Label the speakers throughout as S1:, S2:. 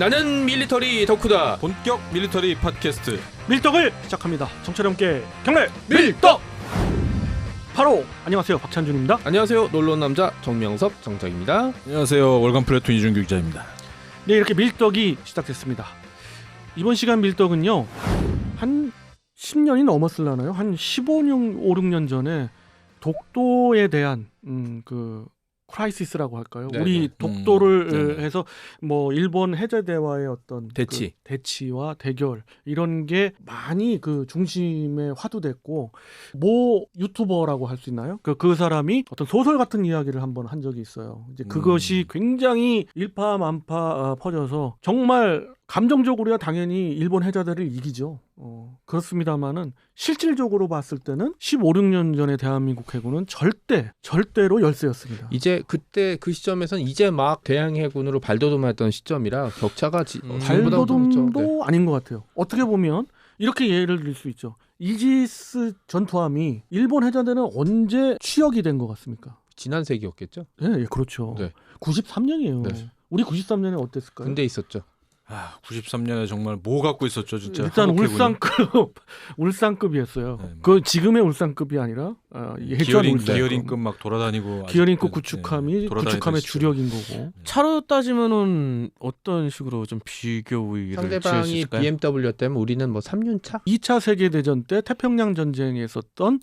S1: 나는 밀리터리 덕후다.
S2: 본격 밀리터리 팟캐스트
S3: 밀떡을 시작합니다. 정철 함께 경례
S1: 밀떡.
S3: 바로 안녕하세요 박찬준입니다.
S1: 안녕하세요. 놀러 온 남자 정명섭 정정입니다.
S2: 안녕하세요 월간 플래툰 이준규 기자입니다
S3: 네 이렇게 밀떡이 시작됐습니다. 이번 시간 밀떡은요 한 10년이 넘었을라나요? 한 15년 5, 6년 전에 독도에 대한 음, 그 크라이시스라고 할까요?
S1: 네네.
S3: 우리 독도를
S2: 음, 네네.
S3: 에, 해서 뭐 일본 해제대와의 어떤
S1: 대치.
S3: 그 대치와 대결 이런 게 많이 그 중심에 화두됐고 모 유튜버라고 할 수 있나요? 그, 그 사람이 어떤 소설 같은 이야기를 한번 한 적이 있어요. 이제 그것이 굉장히 일파만파 어, 퍼져서 정말 감정적으로야 당연히 일본 해자들을 이기죠. 어, 그렇습니다만은 실질적으로 봤을 때는 15, 16년 전에 대한민국 해군은 절대 절대로 열세였습니다.
S1: 이제 그때 그 시점에선 이제 막 대양 해군으로 발돋움했던 시점이라 격차가 지,
S2: 음.
S3: 발돋움도.
S1: 네.
S3: 아닌 것 같아요. 어떻게 보면 이렇게 예를 들 수 있죠. 이지스 전투함이 일본 해자들은 언제 취역이 된 것 같습니까?
S1: 지난 세기였겠죠.
S3: 예, 예, 그렇죠.
S1: 네.
S3: 93년이에요.
S1: 네.
S3: 우리 93년에 어땠을까요?
S1: 군대 있었죠.
S2: 아 93년에 정말 뭐 갖고 있었죠 진짜
S3: 일단. 울산급 울산급이었어요.
S2: 네, 뭐.
S3: 그 지금의 울산급이 아니라 어, 예전
S2: 기어링
S3: 울산급.
S2: 기어링급 막 돌아다니고
S3: 기어링급
S2: 아직도,
S3: 구축함이
S2: 네,
S3: 구축함의. 주력인 거고.
S4: 차로 따지면은 어떤 식으로 좀 비교 우위를
S1: 상대방이
S4: 있을까요?
S1: BMW였다면 우리는 뭐 3륜 차?
S3: 2차 세계 대전 때 태평양 전쟁에 있었던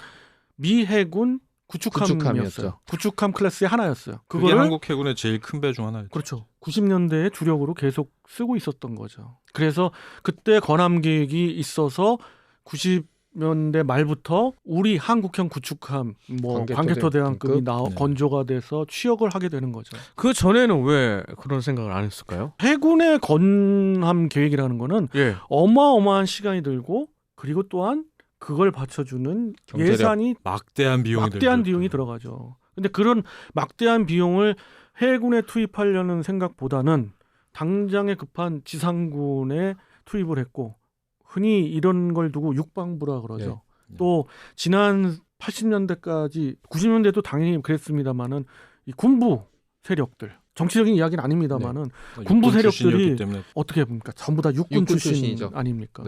S3: 미 해군 구축함이었어요.
S1: 구축함이었죠.
S3: 구축함 클래스의 하나였어요.
S2: 그게 한국 해군의 제일 큰 배 중 하나였죠
S3: 그렇죠. 90년대에 주력으로 계속 쓰고 있었던 거죠. 그래서 그때 건함 계획이 있어서 90년대 말부터 우리 한국형 구축함 뭐
S1: 광개토
S3: 광개토 대왕급이
S1: 대왕급?
S3: 나오
S2: 네.
S3: 건조가 돼서 취역을 하게 되는 거죠.
S4: 그 전에는 왜 그런 생각을 안 했을까요?
S3: 해군의 건함 계획이라는 거는
S4: 예.
S3: 어마어마한 시간이 들고 그리고 또한 그걸 받쳐주는. 예산이
S2: 막대한 비용이
S3: 막대한. 비용이 들어가죠. 근데 그런 막대한 비용을 해군에 투입하려는 생각보다는 당장에 급한 지상군에 투입을 했고 흔히 이런 걸 두고 육방부라 그러죠.
S2: 네.
S3: 또 지난 80년대까지 90년대도 당연히 그랬습니다마는 이 군부 세력들 정치적인 이야기는 아닙니다마는
S2: 네.
S3: 군부
S2: 육군
S3: 세력들이 어떻게 봅니까? 전부 다 육군,
S1: 육군
S3: 출신
S1: 출신이죠.
S3: 아닙니까?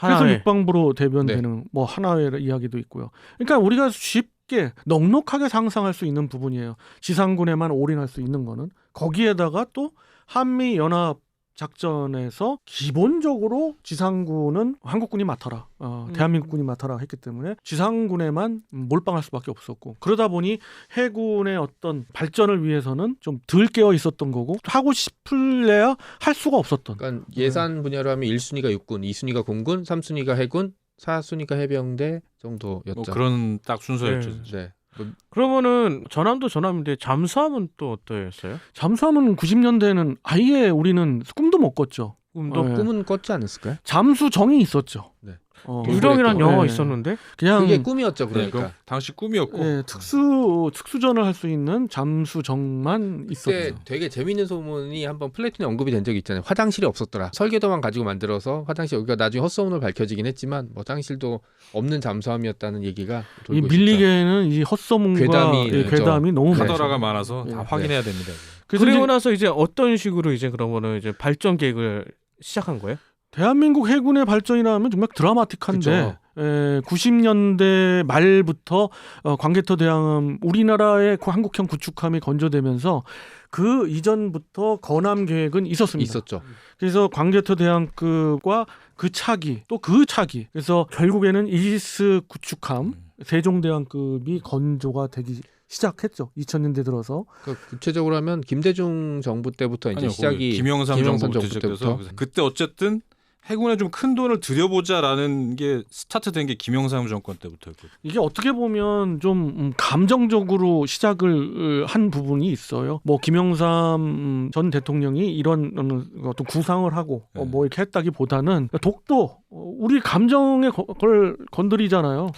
S1: 네.
S3: 그래서 육방부로 대변되는 뭐 하나의 이야기도 있고요. 그러니까 우리가 쉽게 넉넉하게 상상할 수 있는 부분이에요. 지상군에만 올인할 수 있는 거는 거기에다가 또 한미 연합 작전에서 기본적으로 지상군은 한국군이 맡아라, 어,
S4: 음.
S3: 대한민국군이 맡아라 했기 때문에 지상군에만 몰빵할 수밖에 없었고 그러다 보니 해군의 어떤 발전을 위해서는 좀 덜 깨어 있었던 거고 하고 싶을래야 할 수가 없었던.
S1: 그러니까 예산 분야로 하면 1순위가 육군, 2순위가 공군, 3순위가 해군, 4순위가 해병대 정도였죠.
S2: 뭐 그런 딱 순서였죠
S4: 네.
S1: 네. 뭐
S4: 그러면은 전함도 전함인데 잠수함은 또 어떠했어요?
S3: 잠수함은 90년대에는 아예 우리는 꿈도 못 꿨죠.
S4: 꿈도
S3: 네.
S1: 꿈은 꿨지 않았을까요?
S3: 잠수정이 있었죠.
S1: 네.
S3: 어,
S4: 유령이란
S1: 네.
S4: 영화가
S3: 네.
S4: 있었는데
S3: 그냥
S1: 그게 꿈이었죠.
S2: 네,
S1: 그러니까.
S2: 그럼 당시 꿈이었고
S3: 예, 특수 특수전을 할 수 있는 잠수정만
S1: 그때
S3: 있었죠.
S1: 되게 재밌는 소문이 한번 플래툰에 언급이 된 적이 있잖아요. 화장실이 없었더라. 설계도만 가지고 만들어서 화장실 여기가 나중에 헛소문으로 밝혀지긴 했지만 뭐 화장실도 없는 잠수함이었다는 얘기가
S3: 이
S1: 돌고
S3: 밀리게는 이 헛소문과
S1: 괴담이
S3: 예,
S1: 있죠.
S3: 괴담이 너무 많죠.
S2: 카더라가 많아서
S3: 네.
S2: 다 확인해야 됩니다.
S3: 그래서
S4: 그리고
S3: 이제
S4: 나서 이제 어떤 식으로 이제 그러면은 이제 발전 계획을 시작한 거예요?
S3: 대한민국 해군의 발전이라면 정말 드라마틱한데 에, 90년대 말부터 어, 광개토 대항함 우리나라의 그 한국형 구축함이 건조되면서 그 이전부터 건함 계획은 있었습니다.
S1: 있었죠.
S3: 그래서 광개토 대항급과 그 차기 또 그 차기 그래서 결국에는 이지스 구축함
S2: 음.
S3: 세종대왕급이 건조가 되기 시작했죠. 2000년대 들어서
S1: 그 구체적으로 하면 김대중 정부 때부터 이제
S2: 아니요,
S1: 시작이
S2: 김영삼
S1: 김영삼
S2: 정부
S1: 때부터.
S2: 그때 어쨌든 해군에 좀 큰 돈을 들여보자라는 게 스타트된 게 김영삼 정권 때부터였거든요.
S3: 이게 어떻게 보면 좀 음, 감정적으로 시작을 어, 한 부분이 있어요. 뭐 김영삼 음, 전 대통령이 이런 어, 어떤 구상을 하고 어,
S2: 네.
S3: 뭐 이렇게 했다기보다는 독도 어, 우리 감정에 거- 걸 건드리잖아요.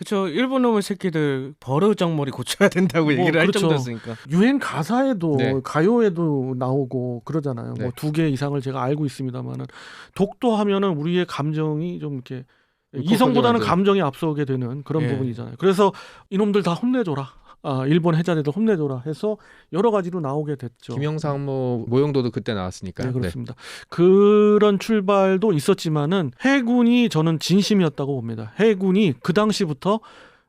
S4: 그쵸 일본 놈의 새끼들 버르장머리 고쳐야 된다고
S3: 뭐,
S4: 얘기를 할
S3: 그렇죠.
S4: 정도였으니까
S3: 유행 가사에도
S1: 네.
S3: 가요에도 나오고 그러잖아요.
S1: 네.
S3: 뭐두 개 이상을 제가 알고 있습니다만은 독도 하면은 우리의 감정이 좀 이렇게 이성보다는. 감정이 앞서게 되는 그런
S4: 예.
S3: 부분이잖아요. 그래서 이놈들 다 혼내줘라. 아, 일본 해자대도 혼내줘라 해서 여러 가지로 나오게 됐죠.
S1: 김영삼 뭐 모형도도 그때 나왔으니까요.
S3: 네, 그렇습니다. 그런 출발도 있었지만은 해군이 저는 진심이었다고 봅니다. 해군이 그 당시부터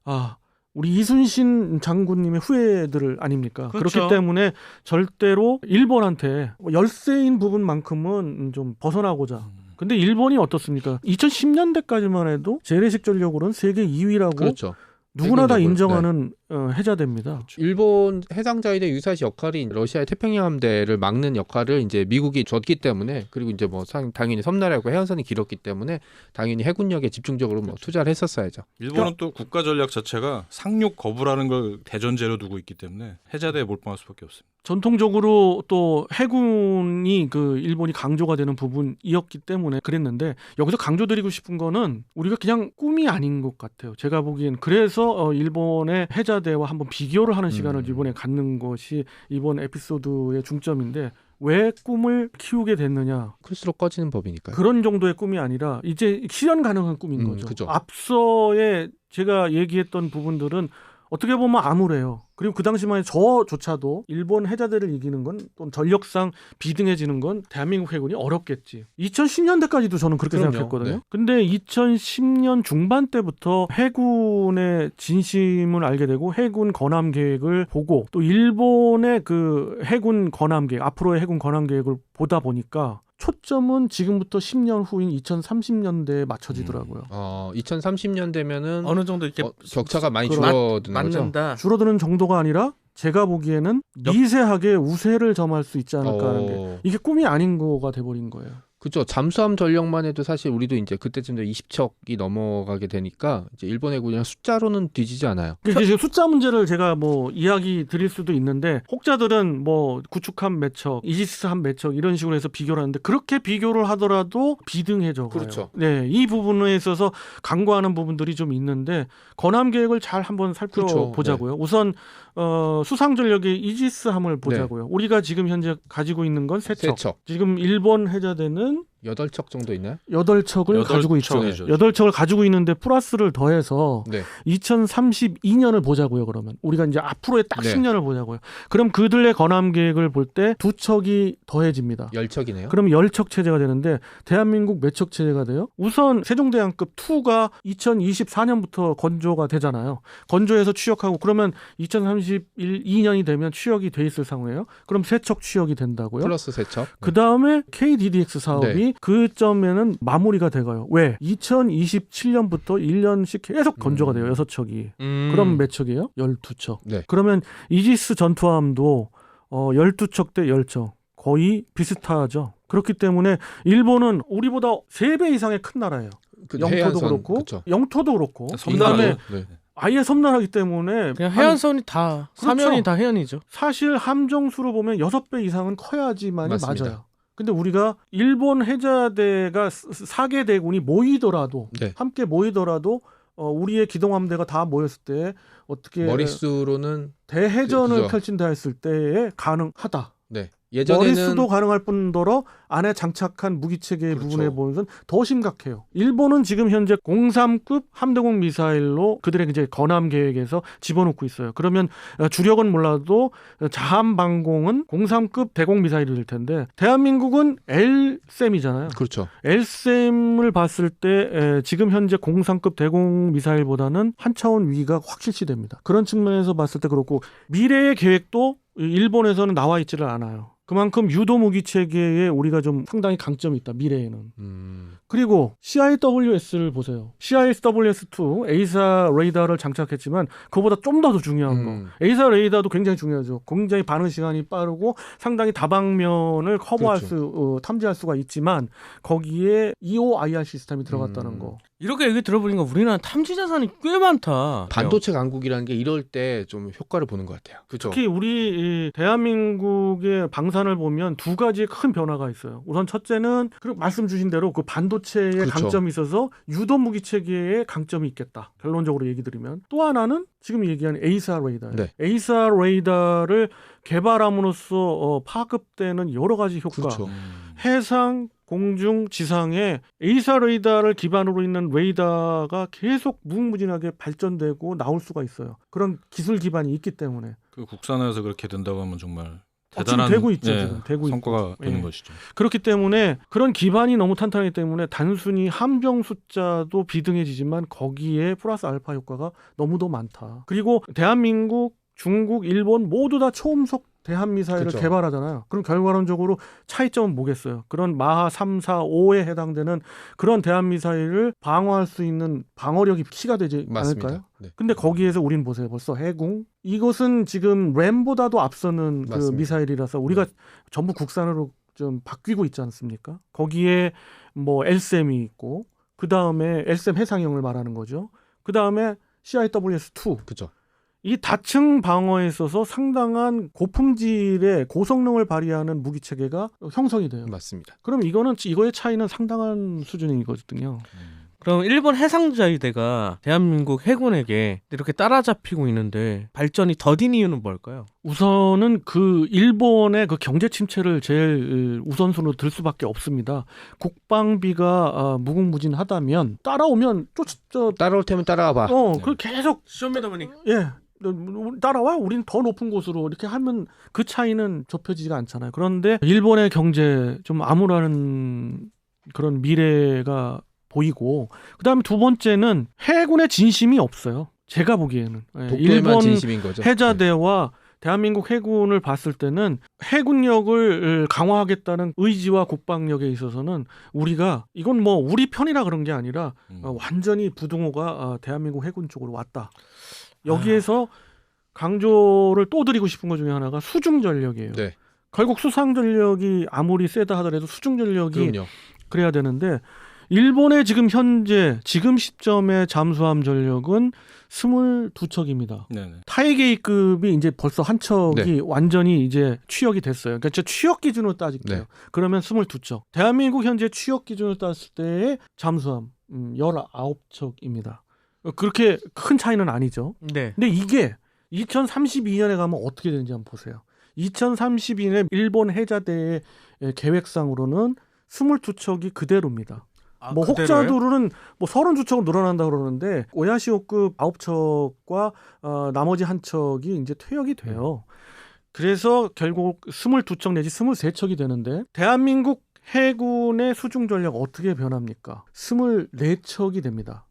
S3: 아 우리 이순신 장군님의 후예들 아닙니까? 그
S4: 그렇죠.
S3: 렇기 때문에 절대로 일본한테 열세인 부분만큼은 좀 벗어나고자. 근데 일본이 어떻습니까? 2010년대까지만 해도 재래식 전력으로는 세계 2위라고
S1: 그렇죠.
S3: 누구나 다 인정하는 어, 해자대입니다.
S1: 일본 해상자위대 유사시 역할이 러시아의 태평양 함대를 막는 역할을 이제 미국이 줬기 때문에 그리고 이제 뭐 상- 당연히 섬나라고 해안선이 길었기 때문에 당연히 해군력에 집중적으로 뭐 투자를 했었어야죠.
S2: 일본은 또 국가 전략 자체가 상륙 거부라는 걸 대전제로 두고 있기 때문에 해자대에 몰빵할 수밖에 없습니다.
S3: 전통적으로 또 해군이 그 일본이 강조가 되는 부분이었기 때문에 그랬는데 여기서 강조드리고 싶은 거는 우리가 그냥 꿈이 아닌 것 같아요. 제가 보기엔 그래서 어, 일본의 해자 대와 한번 비교를 하는 시간을
S1: 음.
S3: 이번에 갖는 것이 이번 에피소드의 중점인데 왜 꿈을 키우게 됐느냐
S1: 클수록 꺼지는 법이니까요.
S3: 그런 정도의 꿈이 아니라 이제 실현 가능한 꿈인
S1: 음,
S3: 거죠.
S1: 그죠.
S3: 앞서에 제가 얘기했던 부분들은 어떻게 보면 암울해요. 그리고 그 당시만 해도 저조차도 일본 해자대를 이기는 건 또는 전력상 비등해지는 건 대한민국 해군이 어렵겠지. 2010년대까지도 저는 그렇게
S1: 그럼요.
S3: 생각했거든요.
S1: 네.
S3: 근데 2010년 중반 때부터 해군의 진심을 알게 되고 해군 건함 계획을 보고 또 일본의 그 해군 건함 계획, 앞으로의 해군 건함 계획을 보다 보니까 초점은 지금부터 10년 후인 2030년대에 맞춰지더라고요.
S1: 어, 2030년 되면은
S4: 어느 정도 이렇게
S1: 어, 격차가 많이 줄어드는 거죠.
S4: 맞는다.
S3: 줄어드는 정도가 아니라 제가 보기에는 미세하게 우세를 점할 수 있지 않을까 하는 게
S1: 어,
S3: 이게 꿈이 아닌 거가 돼버린 거예요.
S1: 그죠. 잠수함 전력만 해도 사실 우리도 이제 그때쯤 돼 20척이 넘어가게 되니까 이제 일본 해군이랑 숫자로는 뒤지지 않아요.
S3: 이제 지금 숫자 문제를 제가 뭐 이야기 드릴 수도 있는데 혹자들은 뭐 구축함 몇 척, 이지스함 몇척 이런 식으로 해서 비교를 하는데 그렇게 비교를 하더라도 비등해져 가요.
S1: 그렇죠.
S3: 네, 이 부분에 있어서 강구하는 부분들이 좀 있는데 건함 계획을 잘 한번
S1: 그렇죠.
S3: 살펴보자고요. 우선 어, 수상 전력의 이지스함을 보자고요. 우리가 지금 현재 가지고 있는 건 세 척.
S1: 네. 세척
S3: 지금 일본 해자대는 Schulen
S1: 여덟 척 정도 있나요?
S3: 여덟 척을 가지고
S2: 있죠.
S3: 여덟 척을 가지고 있는데 플러스를 더해서
S1: 네.
S3: 2032년을 보자고요. 그러면 우리가 이제 앞으로의 딱
S1: 네.
S3: 10년을 보자고요. 그럼 그들의 건함 계획을 볼 때 두 척이 더해집니다.
S1: 열 척이네요.
S3: 그럼 열 척 체제가 되는데 대한민국 몇 척 체제가 돼요? 우선 세종대왕급 2가 2024년부터 건조가 되잖아요. 건조해서 취역하고 그러면 2032년이 되면 취역이 돼 있을 상황이에요. 그럼 세 척 취역이 된다고요?
S1: 플러스 세 척.
S3: 그 다음에 KDDX 사업이
S1: 네.
S3: 그 점에는 마무리가 돼가요. 왜? 2027년부터 1년씩 계속 건조가 돼요.
S1: 음.
S3: 여섯 척이.
S1: 음.
S3: 그럼 몇 척이에요? 12척.
S1: 네.
S3: 그러면 이지스 전투함도 어 12척 대 10척. 거의 비슷하죠. 그렇기 때문에 일본은 우리보다 3배 이상의 큰 나라예요.
S1: 그
S3: 영토도
S1: 해안선,
S3: 그렇고
S1: 그쵸.
S3: 영토도 그렇고
S2: 섬나라죠.
S3: 그다음에
S1: 네.
S3: 아예 섬나라기 때문에
S4: 그냥
S3: 한-
S4: 해안선이 다
S3: 그렇죠.
S4: 사면이 다 해안이죠.
S3: 사실 함정수로 보면 여섯 배 이상은 커야지만이
S1: 맞습니다.
S3: 맞아요. 근데 우리가 일본 해자대가 사개 대군이 모이더라도
S1: 네.
S3: 함께 모이더라도 어, 우리의 기동함대가 다 모였을 때 어떻게
S1: 머릿수로는
S3: 대해전을. 펼친다 했을 때에 가능하다.
S1: 네. 예전에는
S3: 머릿수도 가능할 뿐더러 안에 장착한 무기 체계의
S1: 그렇죠.
S3: 부분에 보면 더 심각해요. 일본은 지금 현재 03급 함대공 미사일로 그들의 이제 건함 계획에서 집어넣고 있어요. 그러면 어, 주력은 몰라도 어, 자함 방공은 03급 대공 미사일이 될 텐데 대한민국은 L셈이잖아요.
S1: 그렇죠.
S3: L셈을 봤을 때 에, 지금 현재 03급 대공 미사일보다는 한 차원 위가 확 실시 됩니다. 그런 측면에서 봤을 때 그렇고 미래의 계획도 이 일본에서는 나와 있지를 않아요. 그만큼 유도 무기 체계에 우리가 좀 상당히 강점이 있다. 미래에는.
S1: 음.
S3: 그리고 CIWS를 보세요. CIWS2 에이사 레이더를 장착했지만 그보다 좀더 중요한 거.
S1: 음.
S3: 에이사 레이더도 굉장히 중요하죠. 굉장히 반응 시간이 빠르고 상당히 다방면을 커버할
S1: 그렇죠.
S3: 수 어, 탐지할 수가 있지만 거기에 EOIR 시스템이 들어갔다는
S1: 음.
S3: 거.
S4: 이렇게 얘기 들어보니까 우리나라 탐지 자산이 꽤 많다.
S1: 반도체 강국이라는 게 이럴 때 좀 효과를 보는 것 같아요. 그죠.
S3: 특히 우리 이 대한민국의 방산을 보면 두 가지의 큰 변화가 있어요. 우선 첫째는 그 말씀 주신 대로 그 반도체의
S1: 그렇죠.
S3: 강점이 있어서 유도 무기 체계에 강점이 있겠다. 결론적으로 얘기 드리면 또 하나는 지금 얘기한 에이사 레이더.
S1: 네.
S3: 에이사 레이더를 개발함으로써 어, 파급되는 여러 가지 효과.
S1: 그렇죠.
S2: 음.
S3: 해상 공중 지상에 에이사 레이더를 기반으로 있는 레이더가 계속 무궁무진하게 발전되고 나올 수가 있어요. 그런 기술 기반이 있기 때문에
S2: 그 국산화해서 그렇게 된다고 하면 정말
S3: 어, 지금
S2: 대단한
S3: 되고 있죠,
S2: 예,
S3: 지금. 되고
S2: 성과가
S3: 있고.
S2: 되는
S3: 예.
S2: 것이죠.
S3: 그렇기 때문에 그런 기반이 너무 탄탄하기 때문에 단순히 함정 숫자도 비등해지지만 거기에 플러스 알파 효과가 너무도 많다. 그리고 대한민국, 중국, 일본 모두 다 초음속 대한 미사일을
S1: 그쵸.
S3: 개발하잖아요. 그럼 결과론적으로 차이점은 뭐겠어요? 그런 마하 3, 4, 5에 해당되는 그런 대한 미사일을 방어할 수 있는 방어력이 키가 되지
S1: 맞습니다.
S3: 않을까요?
S1: 네.
S3: 근데 거기에서 우린 보세요. 벌써 해궁. 이것은 지금 램보다도 앞서는 그
S1: 맞습니다.
S3: 미사일이라서 우리가 전부 국산으로 좀 바뀌고 있지 않습니까? 거기에 뭐 엘셈이 있고 그 다음에 엘셈 해상형을 말하는 거죠. 그 다음에 CIWS2
S1: 그죠.
S3: 이 다층 방어에 있어서 상당한 고품질의 고성능을 발휘하는 무기 체계가 형성이 돼요.
S1: 맞습니다.
S3: 그럼 이거는 이거의 차이는 상당한 수준이거든요.
S4: 그럼 일본 해상자위대가 대한민국 해군에게 이렇게 따라잡히고 있는데 발전이 더딘 이유는 뭘까요?
S3: 우선은 그 일본의 그 경제 침체를 제일 우선순위로 들 수밖에 없습니다. 국방비가 아, 무궁무진하다면 따라오면 쫓, 저,
S1: 따라올 테면 따라와 봐.
S3: 어,
S2: 네.
S3: 그 계속
S4: 쇼미더머니.
S3: 예. 따라와 우린 더 높은 곳으로 이렇게 하면 그 차이는 좁혀지지가 않잖아요. 그런데 일본의 경제 좀 암울하는 그런 미래가 보이고 그다음에 두 번째는 해군의 진심이 없어요. 제가 보기에는 예, 일본
S1: 진심인 거죠. 네.
S3: 해자대와 대한민국 해군을 봤을 때는 해군력을 강화하겠다는 의지와 국방력에 있어서는 우리가 이건 뭐 우리 편이라 그런 게 아니라
S2: 음.
S3: 어, 완전히 부동호가 어, 대한민국 해군 쪽으로 왔다. 여기에서 강조를 또 드리고 싶은 것 중에 하나가 수중 전력이에요.
S1: 네.
S3: 결국 수상 전력이 아무리 세다 하더라도 수중 전력이
S1: 그럼요.
S3: 그래야 되는데 일본의 지금 현재 지금 시점의 잠수함 전력은 22척입니다.
S2: 네네.
S3: 타이게이급이 이제 벌써 한 척이
S1: 네.
S3: 완전히 이제 취역이 됐어요. 그러니까 저 취역 기준으로 따질게요.
S1: 네.
S3: 그러면 22척. 대한민국 현재 취역 기준으로 따졌을 때의 잠수함 음, 19척입니다. 그렇게 큰 차이는 아니죠.
S4: 네.
S3: 근데 이게 2032년에 가면 어떻게 되는지 한번 보세요. 2032년에 일본 해자대의 계획상으로는 22척이 그대로입니다.
S4: 아,
S3: 뭐 혹자도로는 뭐 32척은 늘어난다 그러는데 오야시오급 9척과 어, 나머지 한 척이 이제 퇴역이 돼요. 그래서 결국 22척 내지 23척이 되는데 대한민국 해군의 수중 전력 어떻게 변합니까? 24척이 됩니다.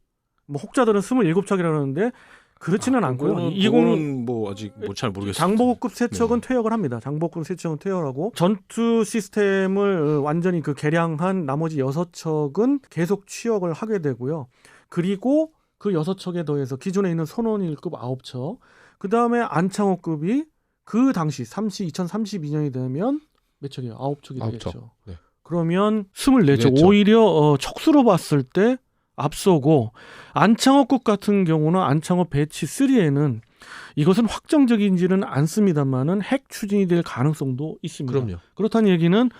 S3: 뭐 혹자들은 27척이라 그러는데 그렇지는 않고요.
S2: 그거는,
S3: 20
S2: 그거는 뭐 아직 뭐 잘 모르겠어요.
S3: 장보고급 세척은
S2: 네.
S3: 퇴역을 합니다. 장보고급 세척은 퇴역을 하고 전투 시스템을 어, 완전히 그 개량한 나머지 여섯 척은 계속 취역을 하게 되고요. 그리고 그 여섯 척에 더해서 기존에 있는 선원일급 아홉 척, 그 다음에 안창호급이 그 당시 30, 2032년이 되면 몇 척이에요? 아홉 척이 되겠죠.
S1: 척. 네.
S3: 그러면 24척.
S1: 네 척.
S3: 오히려 어, 척수로 봤을 때 앞서고 안창호급 같은 경우는 안창호 배치 3에는 이것은 확정적인지는 않습니다만은 핵 추진이 될 가능성도 있습니다.
S1: 그럼요.
S3: 그렇다는 얘기는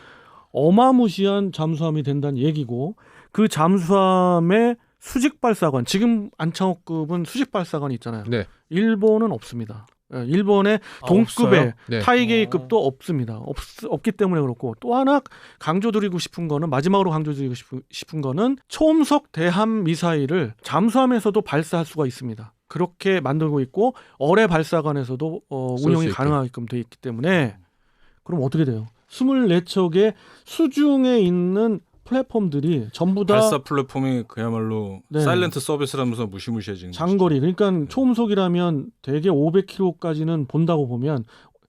S3: 어마무시한 잠수함이 된다는 얘기고 그 잠수함의 수직 발사관 지금 안창호급은 수직 발사관이 있잖아요.
S1: 네.
S3: 일본은 없습니다. 예, 일본의
S4: 아,
S3: 동급의?
S1: 네.
S3: 타이게이급도 없습니다. 없, 없기 때문에 그렇고 또 하나 강조드리고 싶은 거는 마지막으로 강조드리고 싶은, 싶은 거는 초음속 대함 미사일을 잠수함에서도 발사할 수가 있습니다. 그렇게 만들고 있고 어뢰 발사관에서도 어, 운영이. 가능하게끔 돼 있기 때문에 그럼 어떻게 돼요? 24척의 수중에 있는 플랫폼들이 전부 다
S2: 발사 플랫폼이 그야말로
S3: 네.
S2: 사일렌트 서비스라면서 무시무시해지는
S3: 장거리 그러니까 초음속이라면 대개 500km까지는 본다고 보면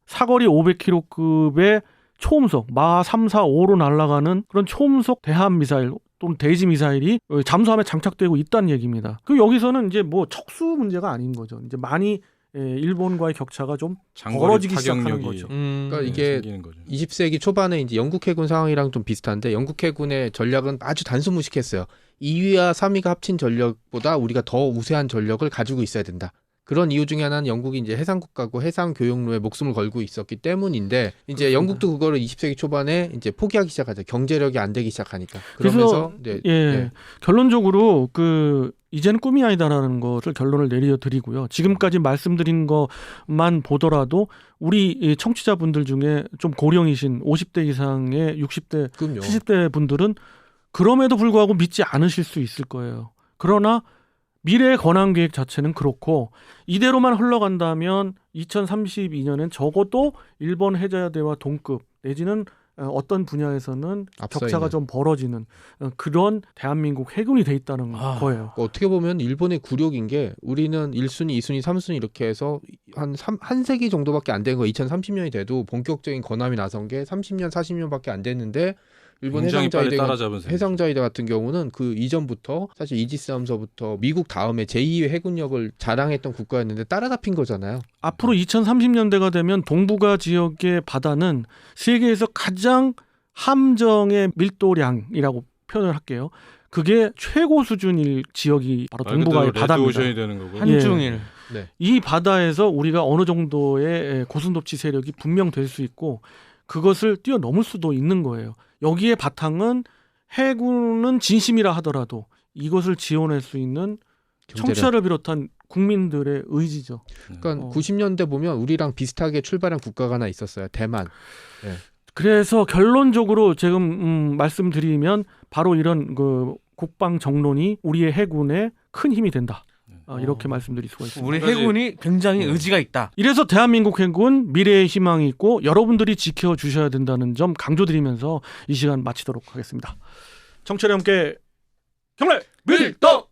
S3: 사거리 500km급의 초음속 마 3, 4, 5로 날아가는 그런 초음속 대함 미사일 또는 대지 미사일이 잠수함에 장착되고 있다는 얘기입니다. 그 여기서는 이제 뭐 척수 문제가 아닌 거죠. 이제 많이 예, 일본과의 격차가 좀 벌어지기 시작하는 거죠.
S4: 음.
S1: 그러니까
S2: 네,
S1: 이게
S2: 생기는 거죠.
S1: 20세기 초반에 이제 영국 해군 상황이랑 좀 비슷한데 영국 해군의 전략은 아주 단순무식했어요. 2위와 3위가 합친 전력보다 우리가 더 우세한 전력을 가지고 있어야 된다. 그런 이유 중에 하나는 영국이 이제 해상 국가고 해상 교역로에 목숨을 걸고 있었기 때문인데 이제
S3: 그렇습니다.
S1: 영국도 그거를 20세기 초반에 이제 포기하기 시작하죠. 경제력이 안 되기 시작하니까. 그러면서 네,
S3: 예.
S1: 네.
S3: 결론적으로 그 이제는 꿈이 아니다라는 것을 결론을 내려드리고요. 지금까지 말씀드린 것만 보더라도 우리 이 청취자분들 중에 좀 고령이신 50대 이상의 60대,
S1: 그럼요.
S3: 70대 분들은 그럼에도 불구하고 믿지 않으실 수 있을 거예요. 그러나 미래 권한 계획 자체는 그렇고 이대로만 흘러간다면 2032년엔 적어도 일본 해자대와 동급 내지는 어, 어떤 분야에서는 격차가
S1: 있는.
S3: 좀 벌어지는 어, 그런 대한민국 해군이 돼 있다는
S4: 아.
S3: 거예요.
S1: 그 어떻게 보면 일본의 굴욕인 게 우리는 1순위, 2순위, 3순위 이렇게 해서 한, 삼, 한 세기 정도밖에 안 된 거 2030년이 돼도 본격적인 건함이 나선 게 30년, 40년밖에 안 됐는데 일본 해상자위대. 해상자위대 같은 경우는 그 이전부터 사실 이지스 함서부터 미국 다음에 제2의 해군력을 자랑했던 국가였는데 따라잡힌 거잖아요.
S3: 앞으로 2030년대가 되면 동북아 지역의 바다는 세계에서 가장 함정의 밀도량이라고 표현을 할게요. 그게 최고 수준일 지역이 바로
S2: 말
S3: 동북아의
S2: 그대로
S3: 바다입니다.
S2: 되는 거고.
S3: 예.
S4: 한중일.
S3: 이 바다에서 우리가 어느 정도의 고슴도치 세력이 분명 될 수 있고 그것을 뛰어넘을 수도 있는 거예요. 여기에 바탕은 해군은 진심이라 하더라도 이것을 지원할 수 있는
S1: 경제력.
S3: 청취자를 비롯한 국민들의 의지죠.
S1: 그러니까
S3: 어.
S1: 90년대 보면 우리랑 비슷하게 출발한 국가가 하나 있었어요. 대만.
S3: 그래서 결론적으로 지금 음, 말씀드리면 바로 이런 그 국방 정론이 우리의 해군에 큰 힘이 된다. 어, 이렇게
S4: 어.
S3: 말씀드릴 수가 있습니다.
S4: 우리 해군이 굉장히
S2: 네.
S4: 의지가 있다.
S3: 이래서 대한민국 해군 미래의 희망이 있고 여러분들이 지켜 주셔야 된다는 점 강조드리면서 이 시간 마치도록 하겠습니다. 청취자 여러분께 경례 밀떡